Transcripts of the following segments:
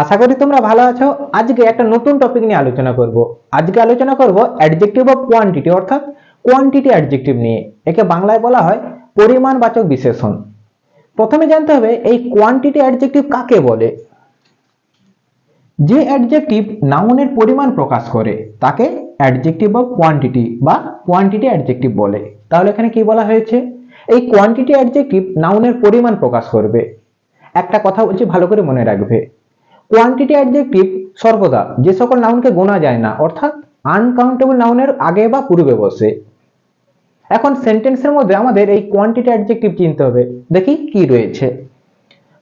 আশা করি তোমরা ভালো আছো। আজকে একটা নতুন টপিক নিয়ে আলোচনা করব। আজকে আলোচনা করব অ্যাডজেক্টিভ অফ কোয়ান্টিটি অর্থাৎ কোয়ান্টিটি অ্যাডজেক্টিভ নিয়ে। একে বাংলায় বলা হয় পরিমাণবাচক বিশেষণ প্রথমে জানতে হবে এই কোয়ান্টিটি অ্যাডজেক্টিভ কাকে বলে? যে অ্যাডজেক্টিভ নাউনের পরিমাণ প্রকাশ করে, তাকে অ্যাডজেক্টিভ অফ কোয়ান্টিটি বা কোয়ান্টিটি অ্যাডজেক্টিভ বলে। তাহলে এখানে কি বলা হয়েছে? এই কোয়ান্টিটি অ্যাডজেক্টিভ নাউনের পরিমাণ প্রকাশ করবে। একটা কথা বলছি, ভালো করে মনে রাখবে। কোয়ান্টিটি অ্যাডজেক্টিভ সর্বদা, যে সকল নাউনকে গোনা যায় না, অর্থাৎ আনকাউন্টেবল নাউনের আগে বা পূর্বে বসে। এখন সেন্টেন্সের মধ্যে আমাদের এই কোয়ান্টিটি অ্যাডজেক্টিভ চিনতে হবে। দেখি কি রয়েছে।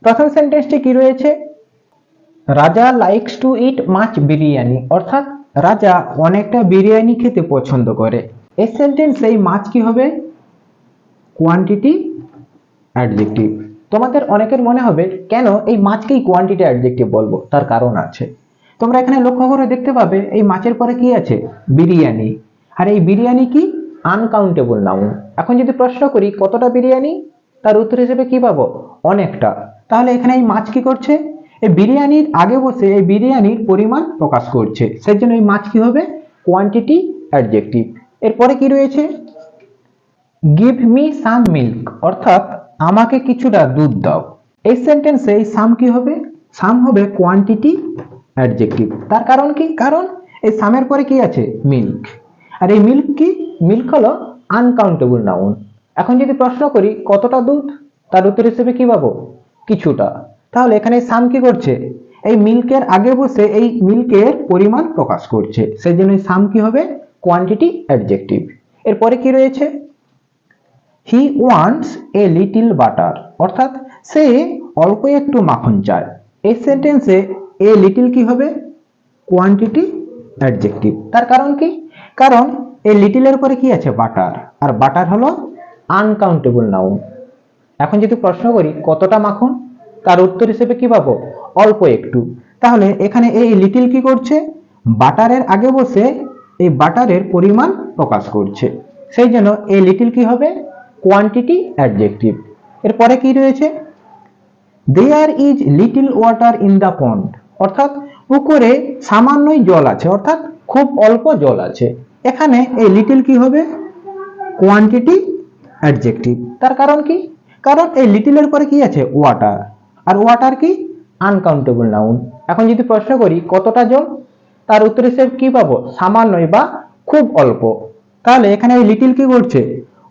প্রথম সেন্টেন্সটি কি রয়েছে? Raja likes to eat machh biryani. অর্থাৎ রাজা অনেকটা বিরিয়ানি খেতে পছন্দ করে। এই সেন্টেন্সে এই মাছ কি হবে? কোয়ান্টিটি অ্যাডজেক্টিভ তোমাদের অনেকের মনে হবে, কেন এই মাছকেই কোয়ান্টিটি অ্যাডজেক্টিভ বলব? তার কারণ আছে। তোমরা এখানে লক্ষ্য করে দেখতে পাবে, এই মাছের পরে কি আছে? বিরিয়ানি। আর এই বিরিয়ানি কি? আনকাউন্টেবল নাউন এখন যদি প্রশ্ন করি, কতটা বিরিয়ানি? তার উত্তর হিসেবে কি পাবো? অনেকটা। তাহলে এখানে এই মাছ কি করছে? এই বিরিয়ানির আগে বসে এই বিরিয়ানির পরিমাণ প্রকাশ করছে। সেই জন্য এই মাছ কি হবে? কোয়ান্টিটি অ্যাডজেক্টিভ এরপরে কি রয়েছে? গিভ মি সাম মিল্ক অর্থাৎ আমাকে কিছুটা দুধ দাও। এই সেন্টেন্সে এই সাম কি হবে? সাম হবে কোয়ান্টিটি অ্যাডজেক্টিভ তার কারণ কি? কারণ এই সামের পরে কি আছে? মিল্ক আর এই মিল্ক কি? মিল্ক হলো আনকাউন্টেবল নাউন এখন যদি প্রশ্ন করি, কতটা দুধ? তার উত্তর হিসেবে কি পাবো? কিছুটা। তাহলে এখানে সাম কি করছে? এই মিল্কের আগে বসে এই মিল্কের পরিমাণ প্রকাশ করছে। সেই জন্য সাম কি হবে? কোয়ান্টিটি অ্যাডজেক্টিভ এরপরে কি রয়েছে? He wants a little butter অর্থাৎ সে অল্প একটু মাখন চায়। এই সেন্টেন্সে এ লিটিল কি হবে? কোয়ান্টিটি অ্যাডজেক্টিভ তার কারণ কি? কারণ এই লিটিলের পরে কি আছে? বাটার আর বাটার হলো আনকাউন্টেবল নাউন এখন যদি প্রশ্ন করি, কতটা মাখন? তার উত্তর হিসেবে কি পাবো? অল্প একটু। তাহলে এখানে এই লিটিল কি করছে? বাটারের আগে বসে এই বাটারের পরিমাণ প্রকাশ করছে। সেই জন্য এই লিটিল কি হবে? কোয়ান্টিটি অ্যাডজেক্টিভ এরপরে কি রয়েছে? There is little water in the pond অর্থাৎ পুকুরে সামান্যই জল আছে, অর্থাৎ খুব অল্প জল আছে। এখানে এই লিটিল কি হবে? কোয়ান্টিটি অ্যাডজেক্টিভ তার কারণ কি? কারণ এই লিটিলের পরে কি আছে? ওয়াটার আর ওয়াটার কি? আনকাউন্টেবল নাউন এখন যদি প্রশ্ন করি, কতটা জল? তার উত্তর হিসেবে কি পাবো? সামান্যই বা খুব অল্প। তাহলে এখানে এই লিটিল কি করছে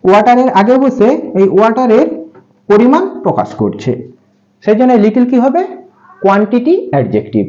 ওয়াটারের আগে বসে এই ওয়াটারের পরিমাণ প্রকাশ করছে। সেই জন্য লিটিল কি হবে? Quantity adjective